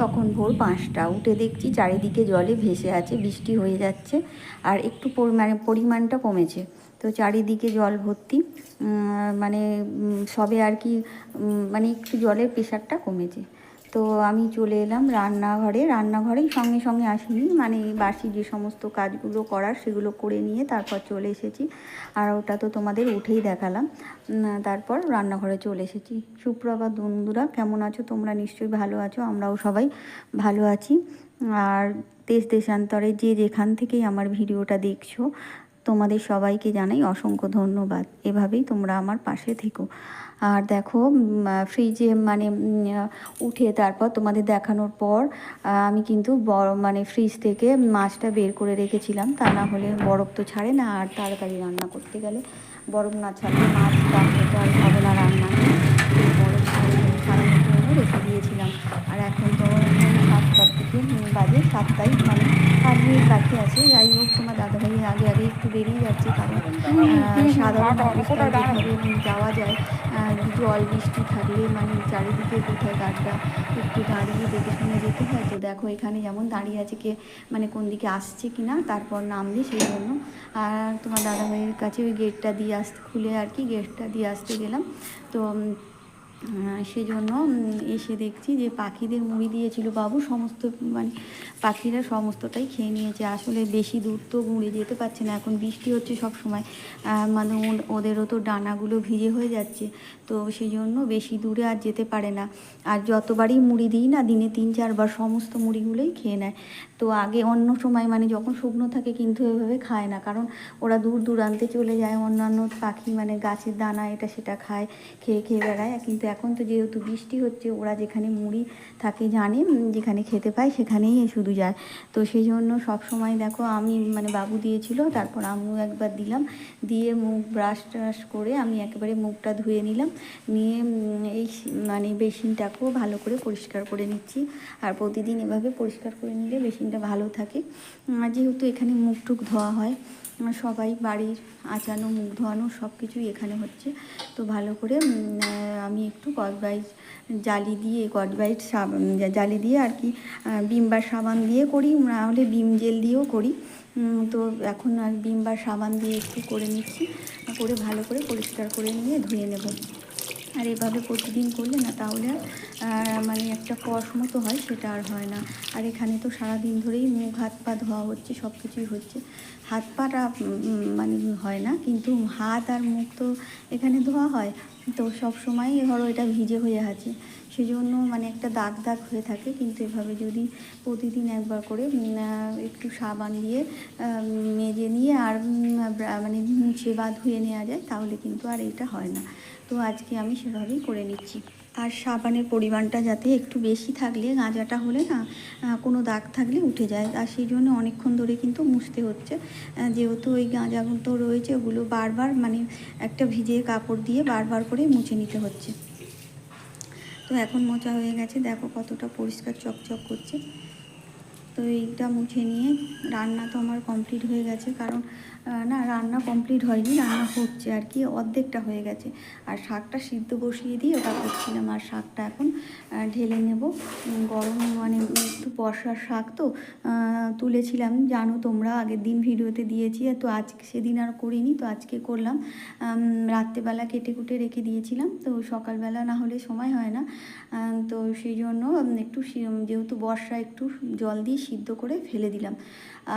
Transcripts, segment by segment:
তখন ভোর পাঁচটা, উঠে দেখছি চারিদিকে জলে ভেসে আছে, বৃষ্টি হয়ে যাচ্ছে আর একটু পরিমাণে, পরিমাণটা কমেছে। তো চারিদিকে জল ভর্তি মানে সবে আর কি মানে একটু জলের প্রেশারটা কমেছে। তো আমি চলে এলাম রান্নাঘরে। রান্নাঘরেই সঙ্গে সঙ্গে আসিনি মানে বাসি যে সমস্ত কাজগুলো করার সেগুলো করে নিয়ে তারপর চলে এসেছি। আর ওটা তো তোমাদের উঠেই দেখালাম। তারপর রান্নাঘরে চলে এসেছি। সুপ্রভাত বন্ধুরা, কেমন আছো? তোমরা নিশ্চয়ই ভালো আছো, আমরাও সবাই ভালো আছি। আর দেশ দেশান্তরে যে যেখান থেকেই আমার ভিডিওটা দেখছ তোমাদের সবাইকে জানাই অসংখ্য ধন্যবাদ। এভাবেই তোমরা আমার পাশে থেকো। আর দেখো ফ্রিজে মানে উঠে তারপর তোমাদের দেখানোর পর আমি কিন্তু বড় মানে ফ্রিজ থেকে মাছটা বের করে রেখেছিলাম। তা না হলে বরফ তো ছাড়ে না, আর তাড়াতাড়ি রান্না করতে গেলে বরফ না ছাড়লে মাছ তাহলে তো আর হবে না রান্না। বরফ ছাড়ানোর জন্য রেখে দিয়েছিলাম। আর এখন তো সাতটার থেকে বাজে সাতটাই মানে পাঁচ মিনিট বাকি আছে। যাই হোক, তোমার দাদাভাই আগে আগে একটু বেরিয়ে যাচ্ছে, কারণ সাধারণ যেভাবে যাওয়া যায় জল বৃষ্টি থাকলে মানে চারিদিকে কোথায় গাছটা একটু দাঁড়িয়ে দেখে শুনে যেতে হয়। তো দেখো, এখানে যেমন দাঁড়িয়ে আছে কে মানে কোন দিকে আসছে কি না, তারপর নামলে সেই জন্য। আর তোমার দাদাভাইয়ের কাছে ওই গেটটা দিয়ে আসতে খুলে আর কি গেটটা দিয়ে আসতে গেলাম। তো সেজন্য উম, এসে দেখছি যে পাখিদের মুড়ি দিয়েছিল বাবু সমস্ত মানে পাখিরা সমস্তটাই খেয়ে নিয়েছে। আসলে বেশি দূর তো মুড়ে যেতে পারছে না এখন বৃষ্টি হচ্ছে সব সময়। মানে ওদেরও তো ডানাগুলো ভিজে হয়ে যাচ্ছে তো সেই জন্য বেশি দূরে আর যেতে পারে না। আর যতবারই মুড়ি দিই না দিনে তিন চারবার সমস্ত মুড়িগুলোই খেয়ে নেয়। তো আগে অন্য সময় মানে যখন শুকনো থাকে কিন্তু এভাবে খায় না কারণ ওরা দূর দূরান্তে চলে যায় অন্যান্য পাখি মানে গাছের দানা এটা সেটা খায় খেয়ে খেয়ে বেড়ায় কিন্তু এখন তো যেহেতু বৃষ্টি হচ্ছে, ওরা যেখানে মুড়ি থাকে জানে যেখানে খেতে পায় সেখানেই শুধু যায়। তো সেই জন্য সব সময় দেখো আমি মানে বাবু দিয়েছিল, তারপর আমিও একবার দিলাম। দিয়ে মুখ ব্রাশ ট্রাশ করে আমি একেবারে মুখটা ধুয়ে নিলাম। নিয়ে এই মানে বেসিনটাকেও ভালো করে পরিষ্কার করে নিচ্ছি। আর প্রতিদিন এভাবে পরিষ্কার করে নিলে বেসিনটা ভালো থাকে। যেহেতু এখানে মুখ টুক ধোয়া হয় সবাই বাড়ির আচানো, মুখ ধোয়ানো সব কিছুই এখানে হচ্ছে। তো ভালো করে আমি একটু কসবাইট জালি দিয়ে কসবাইট সাবান জালি দিয়ে আর কি বিম বা সাবান দিয়ে করি, না হলে বিম জেল দিয়েও করি। তো এখন আর বিম বা সাবান দিয়ে একটু করে নিচ্ছি, করে ভালো করে পরিষ্কার করে নিয়ে ধুয়ে নেব। আর এভাবে প্রতিদিন করলে না তাহলে মানে একটা কষ মতো হয়, সেটা আর হয় না। আর এখানে তো সারাদিন ধরেই মুখ, হাত পা ধোয়া হচ্ছে সব কিছুই হচ্ছে। হাত পাটা মানে হয় না, কিন্তু হাত আর মুখ তো এখানে ধোয়া হয়। তো সব সময় ধরো এটা ভিজে হয়ে আছে। সেজন্য মানে একটা দাগ দাগ হয়ে থাকে, কিন্তু এভাবে যদি প্রতিদিন একবার করে একটু সাবান দিয়ে মেজে নিয়ে আর মানে মুছে বা ধুয়ে নেওয়া যায়, তাহলে কিন্তু আর এটা হয় না। তো আজকে আমি সেভাবেই করে নিচ্ছি। আর সাবানের পরিমাণটা যাতে একটু বেশি থাকলে, গাঁজাটা হলে না কোনো দাগ থাকলে উঠে যায়। আর সেই জন্য অনেকক্ষণ ধরে কিন্তু মুছতে হচ্ছে। যেহেতু ওই গাঁজাগুলো তো রয়েছে, ওগুলো বারবার মানে একটা ভিজে কাপড় দিয়ে বারবার করে মুছে নিতে হচ্ছে। তো এখন মোচা হয়ে গেছে। দেখো কতটা পরিষ্কার চকচক করছে। তো এইটা মুছে নিয়ে রান্না তো আমার কমপ্লিট হয়ে গেছে। কারণ না, রান্না কমপ্লিট হয়নি, রান্না হচ্ছে আর কি, অর্ধেকটা হয়ে গেছে। আর শাকটা সিদ্ধ বসিয়ে দিয়ে ওটা করছিলাম। আর শাকটা এখন ঢেলে নেব। গরম মানে একটু বর্ষার শাক তো তুলেছিলাম। জানো তোমরা, আগের দিন ভিডিওতে দিয়েছি। তো আজ সেদিন আর করিনি, তো আজকে করলাম। রাত্রেবেলা কেটে কুটে রেখে দিয়েছিলাম। তো সকালবেলা না হলে সময় হয় না। তো সেই জন্য একটু যেহেতু বর্ষা একটু জল দিয়ে সিদ্ধ করে ফেলে দিলাম।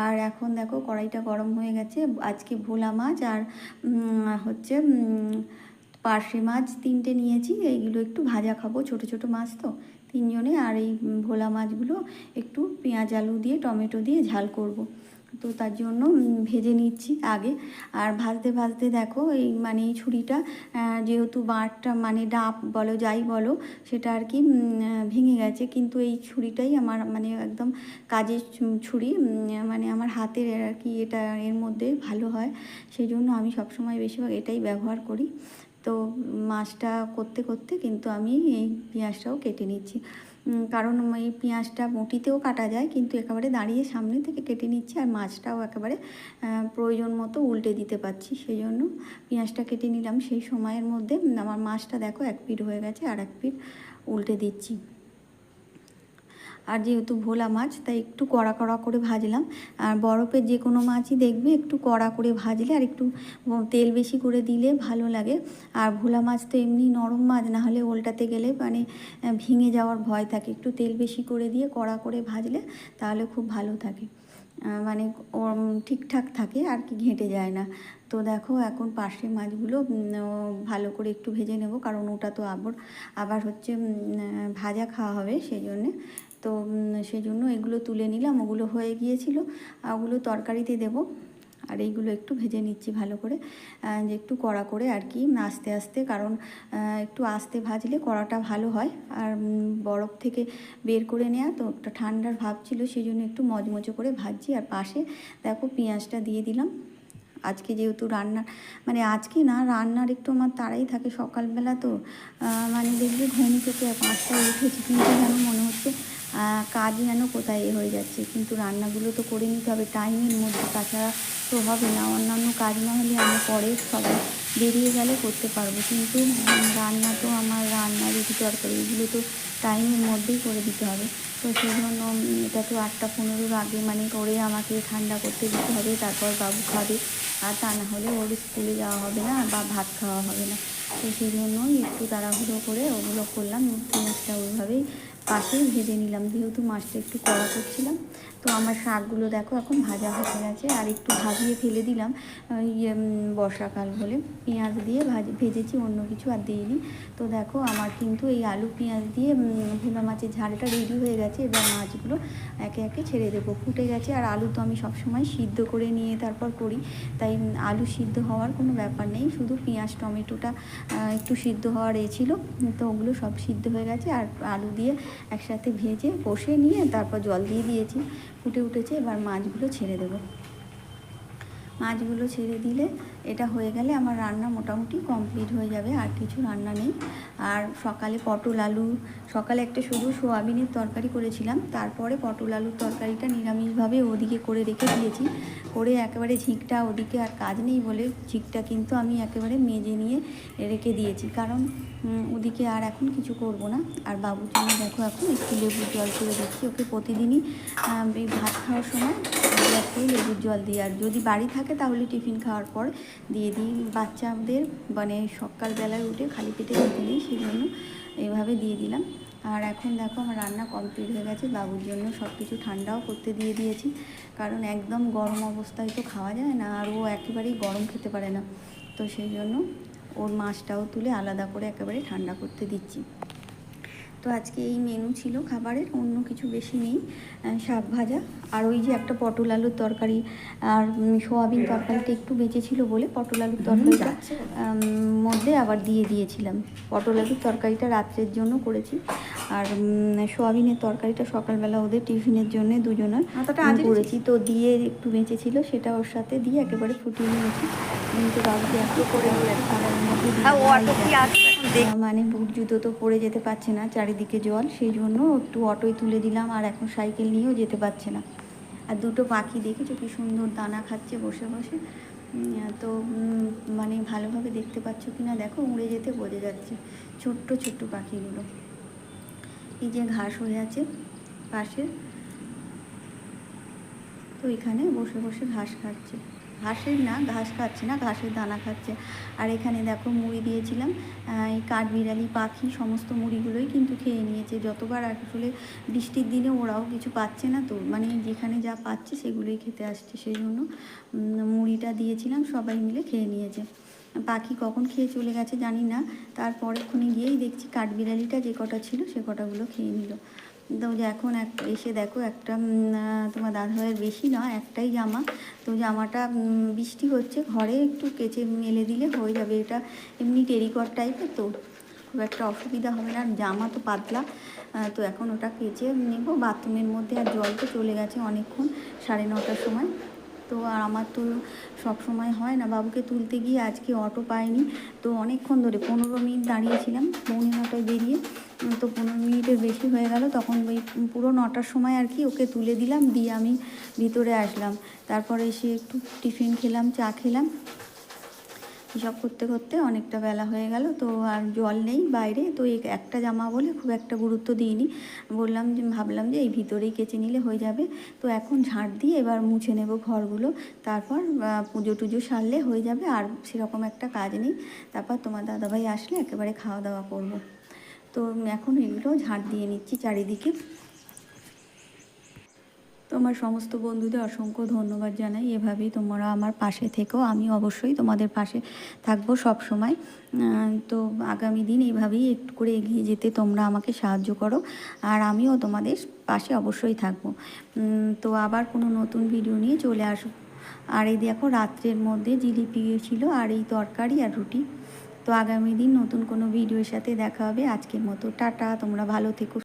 আর এখন দেখো কড়াইটা গরম হয়ে গেছে। আজকে ভোলা মাছ আর হচ্ছে পার্শে মাছ তিনটে নিয়েছি। এইগুলো একটু ভাজা খাব, ছোট ছোট মাছ তো তিনজনে। আর এই ভোলা মাছগুলো একটু পেঁয়াজ আলু দিয়ে, টমেটো দিয়ে ঝাল করব। তো তার জন্য ভেজে নিচ্ছি আগে। আর ভাজতে ভাজতে দেখো এই মানে এই ছুরিটা যেহেতু বাঁটটা মানে ডাব বলো, যাই বলো, সেটা আর কি ভেঙে গেছে। কিন্তু এই ছুরিটাই আমার মানে একদম কাজের ছুরি মানে আমার হাতের আর কি এটা এর মধ্যে ভালো হয়। সেই জন্য আমি সবসময় বেশিরভাগ এটাই ব্যবহার করি। তো মাছটা করতে করতে কিন্তু আমি এই পেঁয়াজটাও কেটে নিচ্ছি। কারণ এই পেঁয়াজটা মুটিতেও কাটা যায়, কিন্তু একেবারে দাঁড়িয়ে সামনে থেকে কেটে নিচ্ছি আর মাছটাও একেবারে প্রয়োজন মতো উল্টে দিতে পারছি। সেই জন্য পেঁয়াজটা কেটে নিলাম। সেই সময়ের মধ্যে আমার মাছটা দেখো এক পিঠ হয়ে গেছে আর এক পিঠ উল্টে দিচ্ছি। আর যেহেতু ভোলা মাছ, তাই একটু কড়া কড়া করে ভাজলাম। আর বরফের যে কোনো মাছই দেখবে, একটু কড়া করে ভাজলে আর একটু তেল বেশি করে দিলে ভালো লাগে। আর ভোলা মাছ তো এমনি নরম মাছ, না হলে ওল্টাতে গেলে মানে ভেঙে যাওয়ার ভয় থাকে। একটু তেল বেশি করে দিয়ে কড়া করে ভাজলে তাহলে খুব ভালো থাকে। মানে ঠিকঠাক থাকে, আর কি ঘেঁটে যায় না। তো দেখো, এখন পার্শে মাছগুলো ভালো করে একটু ভেজে নেব, কারণ ওটা তো আবার আবার হচ্ছে ভাজা খাওয়া হবে, সেই জন্যে। তো সেই জন্য এগুলো তুলে নিলাম, ওগুলো হয়ে গিয়েছিল ওগুলো তরকারিতে দেবো। আর এইগুলো একটু ভেজে নিচ্ছি ভালো করে যে একটু কড়া করে আর কি আস্তে আস্তে, কারণ একটু আস্তে ভাজলে কড়াটা ভালো হয়। আর বরফ থেকে বের করে নেওয়া তো একটা ঠান্ডার ভাব ছিল সেই জন্য একটু মজমজে করে ভাজছি। আর পাশে দেখো পেঁয়াজটা দিয়ে দিলাম। আজকে যেহেতু রান্নার মানে আজকে না, রান্নার একটু আমার তাড়াই থাকে সকালবেলা তো মানে দেখবে ঘুম থেকে পাঁচটায় উঠেছি, কিন্তু যেন মনে হচ্ছে কাজ যেন কোথায় এ হয়ে যাচ্ছে। কিন্তু রান্নাগুলো তো করে নিতে হবে। টাইমের মধ্যে, তাছাড়া তো হবে না। অন্যান্য কাজ না হলে আমি পরে সবাই বেরিয়ে গেলে করতে পারব। কিন্তু রান্না তো আমার রান্না রুটি তরকারি, এগুলো তো টাইমের মধ্যেই করে দিতে হবে। তো সেই জন্য এটা তো আটটা পনেরোর আগে মানে করে আমাকে ঠান্ডা করতে দিতে হবে। তারপর বাবু খাবে। আর তা না হলে ওর স্কুলে যাওয়া হবে না বা ভাত খাওয়া হবে না। তো সেই জন্যই একটু তাড়াহুড়ো করে ওগুলো করলাম। পেঁয়াজটা ওইভাবেই পাশেই ভেজে নিলাম যেহেতু মাছটা একটু কড়া করছিলাম। তো আমার শাকগুলো দেখো এখন ভাজা হয়ে গেছে। আর একটু ভাজিয়ে ফেলে দিলাম ওই বর্ষাকাল বলে পেঁয়াজ দিয়ে ভাজি ভেজেছি অন্য কিছু আর দিইনি। তো দেখো আমার কিন্তু এই আলু পেঁয়াজ দিয়ে উম, মাছের ঝালটা রেডি হয়ে গেছে। এবার মাছগুলো একে একে ছেড়ে দেবো। ফুটে গেছে আর আলু তো আমি সবসময় সিদ্ধ করে নিয়ে তারপর করি। তাই আলু সিদ্ধ হওয়ার কোনো ব্যাপার নেই। শুধু পেঁয়াজ টমেটোটা একটু সিদ্ধ হওয়ার এ ছিল। তো ওগুলো সব সিদ্ধ হয়ে গেছে। আর আলু দিয়ে একসাথে ভেজে কষে নিয়ে তারপর জল দিয়ে দিয়েছি। ফুটে উঠেছে, এবার মাছগুলো ছেড়ে দেব। মাছগুলো ছেড়ে দিলে এটা হয়ে গেলে আমার রান্না মোটামুটি কমপ্লিট হয়ে যাবে, আর কিছু রান্না নেই। আর সকালে পটল আলু, সকালে একটা শুধু সোয়াবিনের তরকারি করেছিলাম। তারপরে পটল আলুর তরকারিটা নিরামিষভাবে ওদিকে করে রেখে দিয়েছি। করে একেবারে ঝিকটা ওদিকে আর কাজ নেই বলে ঝিকটা কিন্তু আমি একেবারে মেজে নিয়ে রেখে দিয়েছি। কারণ ওদিকে আর এখন কিছু করব না। আর বাবুর জন্য দেখো এখন একটু লেবুর জল করে দিচ্ছি। ওকে প্রতিদিনই ভাত খাওয়ার সময় দু এক করে লেবুর জল দিই। আর যদি বাড়ি থাকে তাহলে টিফিন খাওয়ার পর দিয়ে দিই। বাচ্চাদের মানে সকালবেলায় উঠে খালি পেটে খেতে নেই সেই জন্য এইভাবে দিয়ে দিলাম। আর এখন দেখো আমার রান্না কমপ্লিট হয়ে গেছে। বাবুর জন্য সব কিছু ঠান্ডাও করতে দিয়ে দিয়েছি। কারণ একদম গরম অবস্থায় তো খাওয়া যায় না, আর ও একেবারেই গরম খেতে পারে না। তো সেই জন্য ওর মাছটাও তুলে আলাদা করে একেবারে ঠান্ডা করতে দিচ্ছি। তো আজকে এই মেনু ছিল খাবারের অন্য কিছু বেশি নেই। শাক ভাজা আর ওই যে একটা পটল আলুর তরকারি আর সোয়াবিন তরকারিটা একটু বেঁচে ছিল বলে পটল আলুর তরকারিটা মধ্যে আবার দিয়ে দিয়েছিলাম। পটল আলুর তরকারিটা রাত্রের জন্য করেছি। আর সোয়াবিনের তরকারিটা সকালবেলা ওদের টিফিনের জন্য দুজনের করেছি। তো দিয়ে একটু বেঁচে ছিল সেটা ওর সাথে দিয়ে একেবারে ফুটিয়ে নিয়েছি। কিন্তু বাবুকে একটু করে মানে বুট জুতো তো পরে যেতে পারছে না চারিদিকে জল সেই জন্য একটু অটোয় তুলে দিলাম আর এখন সাইকেল নিয়েও যেতে পারছে না। আর দুটো পাখি দেখেছ কি সুন্দর দানা খাচ্ছে বসে বসে। তো মানে ভালোভাবে দেখতে পাচ্ছ কি না দেখো উড়ে যেতে বোঝা যাচ্ছে। ছোট্ট ছোট্ট পাখিগুলো। এই যে ঘাস হয়ে আছে পাশে, তো এখানে বসে বসে ঘাস খাচ্ছে। ঘাসের না, ঘাস খাচ্ছে না, ঘাসের দানা খাচ্ছে। আর এখানে দেখো মুড়ি দিয়েছিলাম এই কাঠবিড়ালি পাখি সমস্ত মুড়িগুলোই কিন্তু খেয়ে নিয়েছে। যতবার আসলে বৃষ্টির দিনে ওরাও কিছু পাচ্ছে না তো মানে যেখানে যা পাচ্ছে সেগুলোই খেতে আসছে। সেই জন্য মুড়িটা দিয়েছিলাম, সবাই মিলে খেয়ে নিয়েছে। পাখি কখন খেয়ে চলে গেছে জানি না। তারপরেক্ষণে গিয়েই দেখছি কাঠবিড়ালিটা যে কটা ছিল সে কটাগুলো খেয়ে নিল। তো এখন এক এসে দেখো একটা তোমার দাদাভাইয়ের বেশি না, একটাই জামা। তো জামাটা বৃষ্টি হচ্ছে, ঘরে একটু কেচে মেলে দিলে হয়ে যাবে। এটা এমনি টেরিকট টাইপের তো, খুব একটা অসুবিধা হবে না। আর জামা তো পাতলা তো এখন ওটা কেচে নেব। বাথরুমের মধ্যে আর জল তো চলে গেছে অনেকক্ষণ, সাড়ে নটার সময়। তো আর আমার তো সব সময় হয় না। বাবুকে তুলতে গিয়ে আজকে অটো পাইনি। তো অনেকক্ষণ ধরে, পনেরো মিনিট দাঁড়িয়েছিলাম, পৌনে নটায় বেরিয়ে। তো পনেরো মিনিটের বেশি হয়ে গেল। তখন ওই পুরো নটার সময় আর কি ওকে তুলে দিলাম, দিয়ে আমি ভিতরে আসলাম। তারপরে এসে একটু টিফিন খেলাম, চা খেলাম। এসব করতে করতে অনেকটা বেলা হয়ে গেল, তো আর জল নেই বাইরে, তো একটা জামা বলে খুব একটা গুরুত্ব দিইনি। বললাম যে, ভাবলাম যে এই ভিতরেই কেচে নিলে হয়ে যাবে। তো এখন ঝাঁট দিয়ে এবার মুছে নেব ঘরগুলো। তারপর পুজো টুজো সারলে হয়ে যাবে, আর সেরকম একটা কাজ নেই। তারপর তোমার দাদাভাই আসলে একেবারে খাওয়া দাওয়া করব। তো এখন এগুলো ঝাঁট দিয়ে নিচ্ছি চারিদিকে। তোমার সমস্ত বন্ধুদের অসংখ্য ধন্যবাদ জানাই। এভাবেই তোমরা আমার পাশে থেকো। আমি অবশ্যই তোমাদের পাশে থাকব সব সময় তো আগামী দিন এইভাবেই একটু করে এগিয়ে যেতে তোমরা আমাকে সাহায্য করো। আর আমিও তোমাদের পাশে অবশ্যই থাকব। তো আবার কোনো নতুন ভিডিও নিয়ে চলে আসব। আর এই দেখো রাত্রের মধ্যে জিলিপি ছিল আর এই তরকারি আর রুটি। তো আগামী দিন নতুন কোনো ভিডিওর সাথে দেখা হবে। আজকের মতো টাটা। তোমরা ভালো থেকো।